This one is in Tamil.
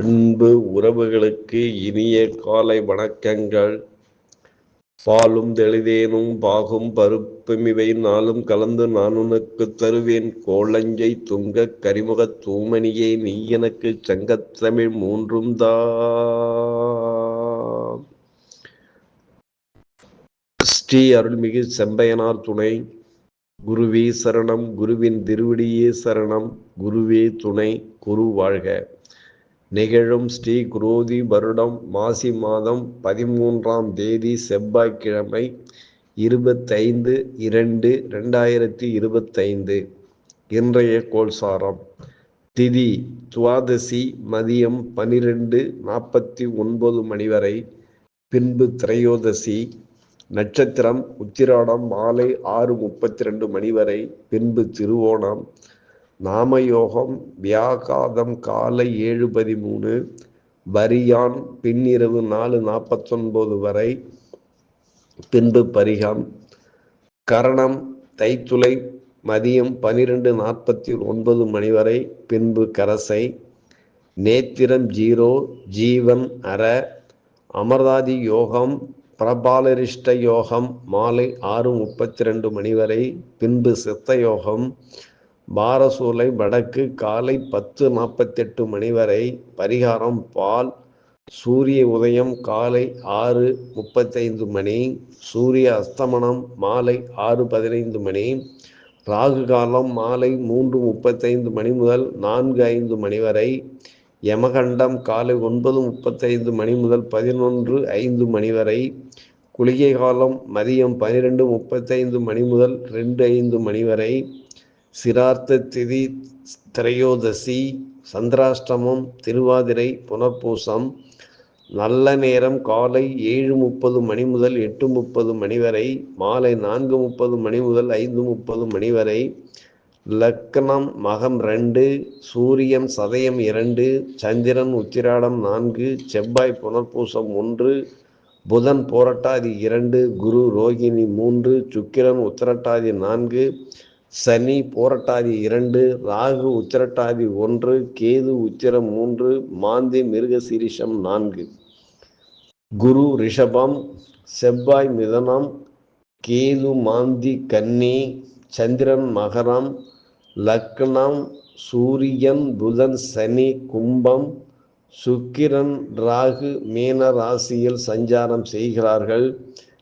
அன்பு உறவுகளுக்கு இனிய காலை வணக்கங்கள். பாலும் தெளிதேனும் பாகும் பருப்புமிவை நாளும் கலந்து நான் உனக்கு தருவேன். கோளஞ்சை துங்க கரிமுக தூமணியை நீ எனக்கு சங்கத்தமிழ் மூன்றும் தா. ஸ்ரீ அருள்மிகு செம்பையனார் துணை. குருவே சரணம் குருவின் திருவடியே சரணம் குருவே துணை குரு வாழ்க. நிகழும் ஸ்ரீ குரோதி வருடம் மாசி மாதம் பதிமூன்றாம் தேதி செவ்வாய்க்கிழமை இருபத்தைந்து இரண்டு ரெண்டாயிரத்தி இருபத்தைந்து. இன்றைய கோல்சாரம் திதி துவாதசி மதியம் பனிரெண்டு நாற்பத்தி ஒன்பது மணி வரை. பின்பு திரையோதசி. நட்சத்திரம் உத்திராடம் மாலை ஆறு முப்பத்தி ரெண்டு மணி வரை. பின்பு திருவோணம். நாமயோகம் வியாகாதம் காலை ஏழு பதிமூணு வரியான் பின்னிரவு நாலு நாற்பத்தொன்பது வரை பின்பு பரிகம். கரணம் தைத்துளை மதியம் பனிரெண்டு நாற்பத்தி ஒன்பது மணி வரை பின்பு கரசை. நேத்திரம் ஜீரோ ஜீவன் அற அமர்தாதி யோகம் பிரபாலரிஷ்ட யோகம் மாலை ஆறு முப்பத்தி ரெண்டு மணி வரை பின்பு சித்த யோகம். பாரசூலை வடக்கு காலை பத்து நாற்பத்தெட்டு மணி வரை பரிகாரம் பால் சூரிய உதயம் காலை ஆறு முப்பத்தைந்து மணி சூரிய அஸ்தமனம் மாலை ஆறு பதினைந்து மணி ராகு காலம் மாலை மூன்று முப்பத்தைந்து மணி முதல் நான்கு ஐந்து மணி வரை யமகண்டம் காலை ஒன்பது முப்பத்தைந்து மணி முதல் பதினொன்று ஐந்து மணி வரை குளிகை காலம் மதியம் பனிரெண்டு முப்பத்தைந்து மணி முதல் ரெண்டு ஐந்து மணி வரை சிரார்த்த திதி திரையோதசி சந்திராஷ்டமம் திருவாதிரை புனர்பூசம் நல்ல நேரம் காலை ஏழு முப்பது மணி முதல் எட்டு முப்பது மணி வரை மாலை நான்கு முப்பது மணி முதல் ஐந்து முப்பது மணி வரை லக்னம் மகம் ரெண்டு சூரியன் சதயம் இரண்டு சந்திரன் உத்திராடம் நான்கு செவ்வாய் புனர்பூசம் ஒன்று புதன் போரட்டாதி இரண்டு குரு ரோகிணி மூன்று சுக்கிரன் உத்திரட்டாதி நான்கு சனி போரட்டாதி இரண்டு ராகு உத்திரட்டாதி ஒன்று கேது உத்திரம் மூன்று மாந்தி மிருகசீரிஷம் நான்கு. குரு ரிஷபம் செவ்வாய் மிதனம் கேது மாந்தி கன்னி சந்திரன் மகரம் லக்னம் சூரியன் புதன் சனி கும்பம் சுக்கிரன் ராகு மீன ராசியில் சஞ்சாரம் செய்கிறார்கள்.